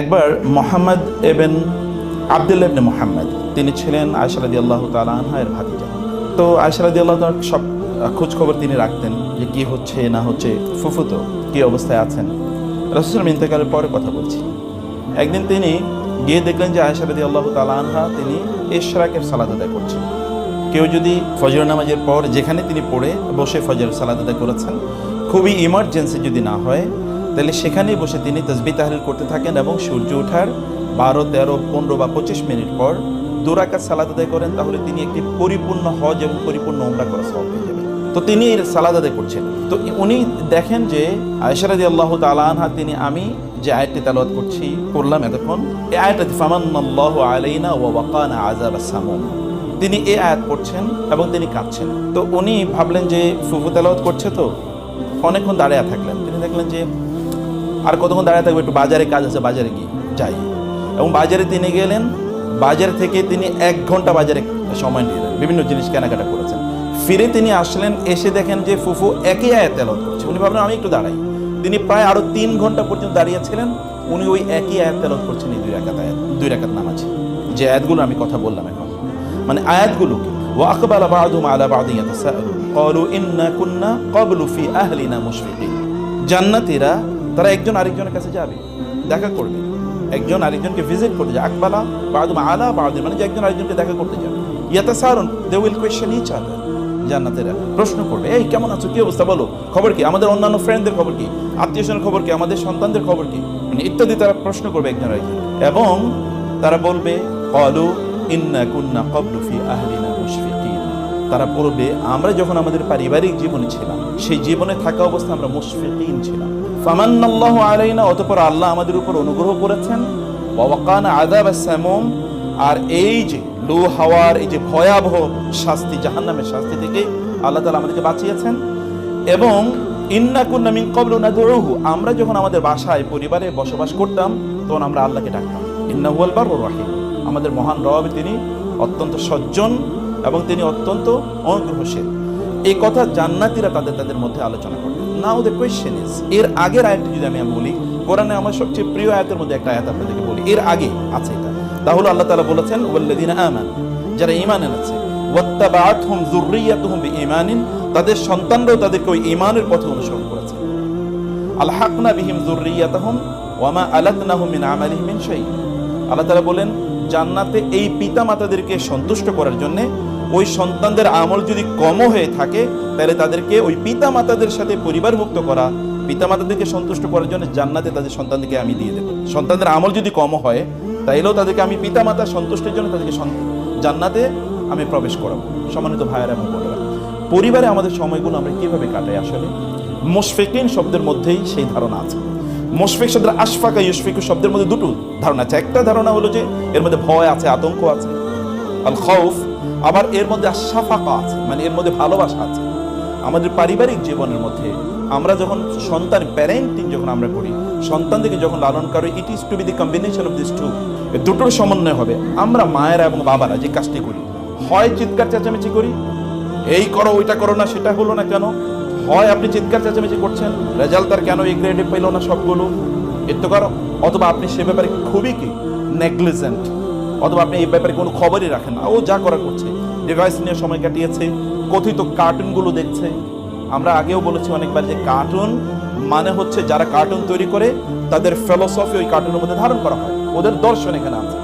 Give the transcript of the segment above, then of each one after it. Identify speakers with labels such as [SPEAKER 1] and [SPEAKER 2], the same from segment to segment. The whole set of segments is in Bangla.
[SPEAKER 1] একবার মোহাম্মদ এবেন আবদুল্লাহ ইবনে মোহাম্মদ, তিনি ছিলেন আয়সারাদি আল্লাহ তালাহের ভাতিজা। তো আয়সারাদি আল্লাহ সব খোঁজখবর তিনি রাখতেন যে কি হচ্ছে, না হচ্ছে ফুফুতো কি অবস্থায় আছেন। রসুল ইন্তেকালের পরে কথা বলছি। একদিন তিনি গিয়ে দেখলেন যে আয়সারাদি আল্লাহ তালাহা তিনি এশরাকের সালাদ আদায় করছেন। কেউ যদি ফজর নামাজের পর যেখানে তিনি পড়ে বসে ফজর সালাদ আদায় করেছেন, খুবই ইমার্জেন্সি যদি না হয় তাহলে সেখানেই বসে তিনি তসবি তাহলিল করতে থাকেন এবং সূর্য ওঠার বারো, তেরো, পনেরো বা পঁচিশ মিনিট পর দুরাকাত সালাদ আদায় করেন, তাহলে তিনি একটি পরিপূর্ণ হজ এবং পরিপূর্ণ ওমরা করা সব তো তিনি সালাদ আদায় করছেন। তো উনি দেখেন যে আয়সারাদি আল্লাহ তালাহা তিনি, আমি যে আয়াতটি তালাওয়াত করছি, করলাম এতক্ষণ, এই আয়াতটি ফামান্নাল্লাহু আলাইনা ওয়া ওয়াকানা আযাব সামুম। তিনি এই আয়াত পড়ছেন এবং তিনি কাঁদছেন। তো উনি ভাবলেন যে ফুফু তেলাওয়াত করছে তো, অনেকক্ষণ দাঁড়িয়ে থাকলেন। তিনি দেখলেন যে আর কতক্ষণ দাঁড়িয়ে থাকবে একটু বাজারে কাজ আছে বাজারে গিয়ে যাই এবং বাজারে তিনি গেলেন বাজার থেকে তিনি এক ঘন্টা বাজারে সময় নিয়ে বিভিন্ন জিনিস কেনাকাটা করেছেন ফিরে তিনি আসলেন এসে দেখেন যে ফুফু একই আয়াত তেলাওয়াত করছে উনি ভাবলেন আমি একটু দাঁড়াই তিনি প্রায় আরো তিন ঘন্টা পর্যন্ত দাঁড়িয়েছিলেন উনি ওই একই আয়াত তেলাওয়াত করছেন এই দুই রাকাত আয়াত দুই রাকাত নামাজ যে আয়াতগুলো আমি কথা বললাম এখন মানে আয়াতগুলো কি وأقبل بعضهم على بعض يتساءلون قالوا إنا كنا قبل في أهلنا مشفقين জান্নাতীরা তারা একজন আরেকজনের কাছে যাবে, দেখা করবে। একজন আরেকজনকে ভিজিট করতে যায় আকবালা বাদুম আলা বাদুম মানে যে একজন আরেকজনকে দেখা করতে যাবে। ইয়াতাসারুন they will question each other জান্নাতেরা প্রশ্ন করবে, এই, কেমন আছো? কি অবস্থা? বলো, খবর কি? আমাদের অন্যান্য ফ্রেন্ডদের খবর কি? আত্মীয় স্বজনের খবর কি? আমাদের সন্তানদের খবর কি? মানে ইত্যাদি তারা প্রশ্ন করবে একজন আরেকজন। এবং তারা বলবে কলু ইন্না কুন্না কবলু ফি আহলিনা মুশফিকিন তারা বলবে আমরা যখন আমাদের পারিবারিক জীবনে ছিলাম, সেই জীবনে থাকা অবস্থা আমরা মুশফিকিন ছিলাম। ফামান্নাল্লাহু আলাইনা, অতঃপর আল্লাহ আমাদের উপর অনুগ্রহ করেছেন। ওয়াকানা আযাব সামুম আর এই যে লু হাওয়ার, এই যে ভয়াবহ শাস্তি, জাহান্নামের শাস্তি থেকে আল্লাহ তাআলা আমাদেরকে বাঁচিয়েছেন। এবং ইন্না কুন্না মিন ক্বাবলু নাদউহু, আমরা যখন আমাদের বাসায়, পরিবারে বসবাস করতাম, তখন আমরা আল্লাহকে ডাকতাম। ইন্নাহু আল বারুর রহিম। আমাদের মহান রব তিনি অত্যন্ত সজ্জন এবং তিনি অত্যন্ত অনুগ্রহশীল এই কথা জান্নাতীরা তাদের তাদের মধ্যে আলোচনা করবে। নাও দ্য কোয়েশ্চেন ইজ এর আগের আয়াতটি যদি আমি বলি, কোরআনে আমার সবচেয়ে প্রিয় আয়াতের মধ্যে একটা আয়াত আপনাদেরকে বলি, এর আগে আছে এটা। তাহলে আল্লাহ তাআলা বলেছেন, ওয়াল্লাযিনা আমান যারা ঈমান এনেছে তাদের সন্তানরাও তাদেরকে ওই ঈমানের পথে অনুসরণ করেছে। আলহাকনা বিহিম যুররিয়াতাহুম ওয়ামা আলাতনাহুম মিন আমালিহিম মিন আল্লাহ বলেন, জান্নাতে এই পিতা মাতাদেরকে সন্তুষ্ট করার জন্য ওই সন্তানদের আমল যদি কম হয়ে থাকে, তাহলে তাদেরকে ওই পিতা মাতাদের সাথে পরিবারভুক্ত করা পিতা মাতাদেরকে সন্তুষ্ট করার জন্য জান্নাতে তাদের সন্তানদেরকে আমি দিয়ে দেবো। সন্তানদের আমল যদি কম হয়, তাইলেও তাদেরকে আমি পিতা মাতার সন্তুষ্টের জন্য তাদেরকে জান্নাতে আমি প্রবেশ করাবো। সম্মানিত ভাইয়েরা এবং বোনেরা, পরিবারে আমাদের সময়গুলো আমরা কীভাবে কাটাই আসলে? মুশফিকিন শব্দের মধ্যেই সেই ধারণা আছে। মুশফিক শব্দের আশফাকা ইউশফিকু শব্দের মধ্যে দুটো ধারণা আছে। একটা ধারণা হলো যে, এর মধ্যে ভয় আছে, আতঙ্ক আছে। আল খৌফ আবার এর মধ্যে আশাফাকা আছে মানে এর মধ্যে ভালোবাসা আছে। আমাদের পারিবারিক জীবনের মধ্যে আমরা যখন সন্তান প্যারেন্টিং যখন আমরা করি সন্তানদেরকে যখন লালন করি it is to be the combination of this two দুটোর সমন্বয় হবে। আমরা মায়েরা এবং বাবারা যে কাজটি করি, হয় চিৎকার চেঁচামেচি করি, এই করো, ওইটা করো না, সেটা হলো না কেন? হয় আপনি চিৎকার চেঁচামেচি করছেন রেজাল্ট তার কেন এই গ্রেডে পেল না সবগুলো? এত করো অথবা আপনি সে ব্যাপারে খুবই কি নেগলিজেন্ট অথবা আপনি এই ব্যাপারে কোনো খবরই রাখেন না। ও যা করার করছে। ডিভাইস নিয়ে সময় কাটিয়েছে, কথিত কার্টুনগুলো দেখছে। আমরা আগেও বলেছি অনেকবার যে কার্টুন মানে হচ্ছে যারা কার্টুন তৈরি করে, তাদের ফিলোসফি ওই কার্টুনের মধ্যে ধারণ করা হয়। ওদের দর্শন এখানে আছে।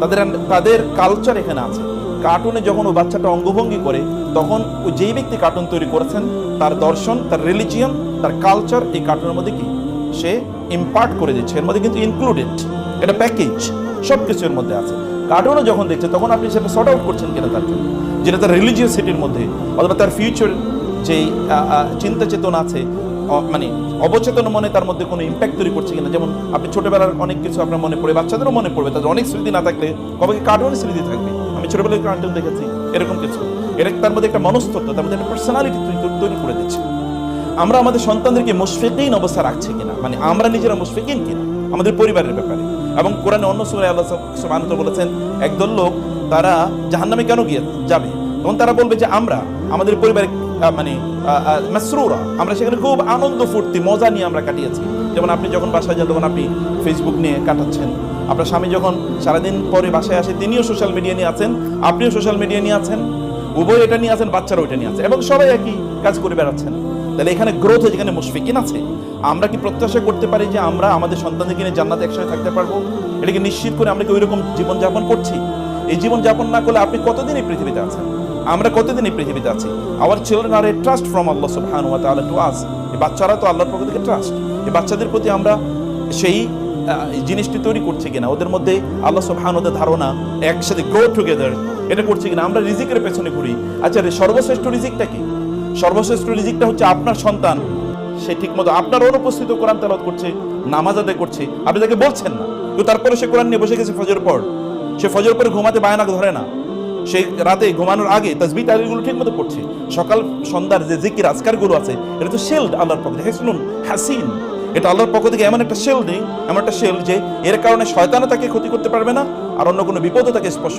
[SPEAKER 1] তাদের তাদের কালচার এখানে আছে। কার্টুনে যখন ও বাচ্চাটা অঙ্গভঙ্গি করে, তখন ও যেই ব্যক্তি কার্টুন তৈরি করেছেন, তার দর্শন, তার রিলিজিয়ন তার কালচার এই কার্টুনের মধ্যে কি? সে ইম্পার্ট করে দিচ্ছে। এর মধ্যে কিন্তু ইনক্লুডেড এটা প্যাকেজ সব কিছু এর মধ্যে আছে। কার্টুনও যখন দেখছে, তখন আপনি সেটা শর্ট আউট করছেন কিনা তার জন্য। যেটা তার রিলিজিয়াসিটির মধ্যে, অথবা তার ফিউচার যেই চিন্তা চেতনা আছে মানে অবচেতন মনে তার মধ্যে কোনো ইম্প্যাক্ট তৈরি করছে কিনা। যেমন আপনি ছোটবেলার অনেক কিছু আপনার মনে পড়ে, বাচ্চাদেরও মনে পড়বে, তাদের অনেক স্মৃতি না থাকলে কবে কার্টুনের স্মৃতি থাকবে? আমি ছোটবেলায় কার্টুন দেখেছি, এরকম কিছু। এর তার মধ্যে একটা মনস্তত্ব তার মধ্যে একটা পার্সোনালিটি তৈরি করে দিচ্ছে। আমরা আমাদের সন্তানদেরকে মুশফিকিন অবস্থা রাখছি কিনা? মানে আমরা নিজেরা মুশফিকিন কিনা? আমাদের পরিবারের ব্যাপারে। এবং কোরআনে অন্য সুরায় আল্লাহ বলেছেন, একদল লোক তারা জাহান্নামে কেন গিয়ে যাবে? তখন তারা বলবে যে আমরা, আমাদের পরিবারে মানে মাসরুরা, আমরা সেখানে খুব আনন্দ ফুর্তি, মজা নিয়ে আমরা কাটিয়েছি। যেমন আপনি যখন বাসায় যান, তখন আপনি ফেসবুক নিয়ে কাটাচ্ছেন। আপনার স্বামী যখন সারাদিন পরে বাসায় আসে, তিনিও সোশ্যাল মিডিয়া নিয়ে আছেন, আপনিও সোশ্যাল মিডিয়া নিয়ে আছেন। উভয় এটা নিয়ে আছেন বাচ্চারা ওইটা নিয়ে আছে। এবং সবাই একই কাজ করে বেড়াচ্ছেন। তাহলে এখানে গ্রোথ যেখানে মুশফিকিন আছে। আমরা কি প্রত্যাশা করতে পারি যে আমরা আমাদের সন্তানদেরকে নিয়ে জান্নাতে একসাথে থাকতে পারব? এটাকে নিশ্চিত করে আমরা কি ওইরকম জীবনযাপন করছি? এই জীবন যাপন না করলে আপনি কতদিন এই পৃথিবীতে আছেন? আমরা কতদিন এই পৃথিবীতে আছি? Our children are a trust from Allah সুবহানাহু ওয়া তাআলা টু আস এই বাচ্চারা তো আল্লাহর পক্ষ থেকে ট্রাস্ট এই বাচ্চাদের প্রতি আমরা সেই জিনিসটি তৈরি করছে কিনা, ওদের মধ্যে আল্লাহ তাআলার ধারণা একসাথে গ্রো টুগেদার এটা করছি কিনা, আমরা রিজিকের পেছনে ঘুরি। আচ্ছা সর্বশ্রেষ্ঠ রিজিকটা কি? সর্বশ্রেষ্ঠ রিজিকটা হচ্ছে আপনার সন্তান, সে ঠিকমতো আপনার অনুপস্থিত কোরআন তেলাওয়াত করছে, নামাজ আদায় করছে, আপনি তাকে বলছেন না। কিন্তু তারপরে সে কোরআন নিয়ে বসে গেছে ফজর পর। সে ফজর পরে ঘুমাতে বায়না ধরে না। সেই রাতে ঘুমানোর আগে তাজবি তালিগুলো ঠিক মতো পড়ছে। সকাল, সন্ধ্যার যে জিকির আজকারগুলো আছে, এটা তো শেল্ড আল্লাহর পক্ষ শুনুন, হাসিন এটা আল্লাহর পক্ষ থেকে এমন একটা শেল নেই, এমন একটা শেল যে এর কারণে শয়তানও তাকে ক্ষতি করতে পারবে না, আর অন্য কোনো বিপদও তাকে স্পর্শ